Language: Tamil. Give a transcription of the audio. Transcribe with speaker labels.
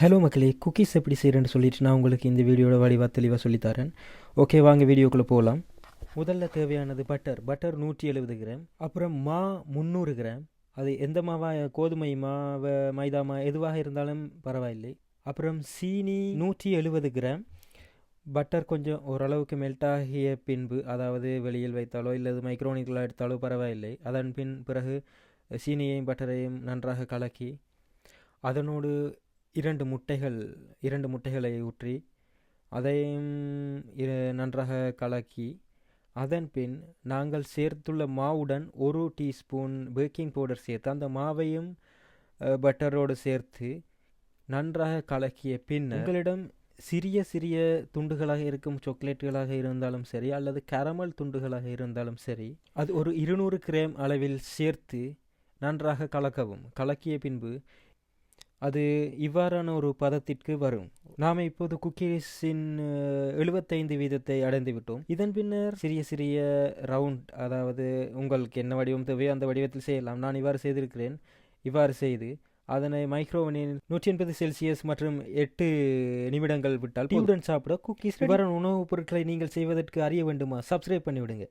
Speaker 1: ஹலோ மக்களே குக்கீஸ் எப்படி செய்கிறேன்னு சொல்லிட்டு நான் உங்களுக்கு இந்த வீடியோட வடிவாக தெளிவாக சொல்லித்தரேன். ஓகே வாங்க வீடியோக்குள்ளே போகலாம் முதல்ல தேவையானது பட்டர் பட்டர் நூற்றி எழுபது கிராம். அப்புறம் மா முந்நூறு கிராம். அது எந்த மாவாக கோதுமை மாவை மைதா மா எதுவாக இருந்தாலும் பரவாயில்லை. அப்புறம் சீனி நூற்றி எழுபது கிராம். பட்டர் கொஞ்சம் ஓரளவுக்கு மெல்ட் ஆகிய பின்பு அதாவது வெளியில் வைத்தாலோ இல்லது மைக்ரோனிக்கலாக எடுத்தாலோ பரவாயில்லை. அதன் பின் பிறகு சீனியையும் பட்டரையும் நன்றாக கலக்கி அதனோடு இரண்டு முட்டைகள் இரண்டு முட்டைகளை ஊற்றி அதையும் நன்றாக கலக்கி அதன் பின் நாங்கள் சேர்த்துள்ள மாவுடன் ஒரு டீஸ்பூன் பேக்கிங் பவுடர் சேர்த்து அந்த மாவையும் பட்டரோடு சேர்த்து நன்றாக கலக்கிய பின் உங்களிடம் சிறிய சிறிய துண்டுகளாக இருக்கும் சாக்லேட்டுகளாக இருந்தாலும் சரி அல்லது கரமல் துண்டுகளாக இருந்தாலும் சரி அது ஒரு இருநூறு கிராம் அளவில் சேர்த்து நன்றாக கலக்கவும். கலக்கிய பின்பு அது இவ்வாறான ஒரு பதத்திற்கு வரும். நாம் இப்போது குக்கீஸின் எழுபத்தைந்து வீதத்தை அடைந்து விட்டோம். இதன் பின்னர் சிறிய சிறிய ரவுண்ட் அதாவது உங்களுக்கு என்ன வடிவம் தேவையோ அந்த வடிவத்தில் செய்யலாம். நான் இவ்வாறு செய்திருக்கிறேன். இவ்வாறு செய்து அதனை மைக்ரோவனில் நூற்றி எண்பது செல்சியஸ் மற்றும் எட்டு நிமிடங்கள் விட்டால் டீயுடன் சாப்பிட குக்கீஸ் இவ்வாறான உணவுப் பொருட்களை நீங்கள் செய்வதற்கு அறிய வேண்டுமா? சப்ஸ்கிரைப் பண்ணிவிடுங்க.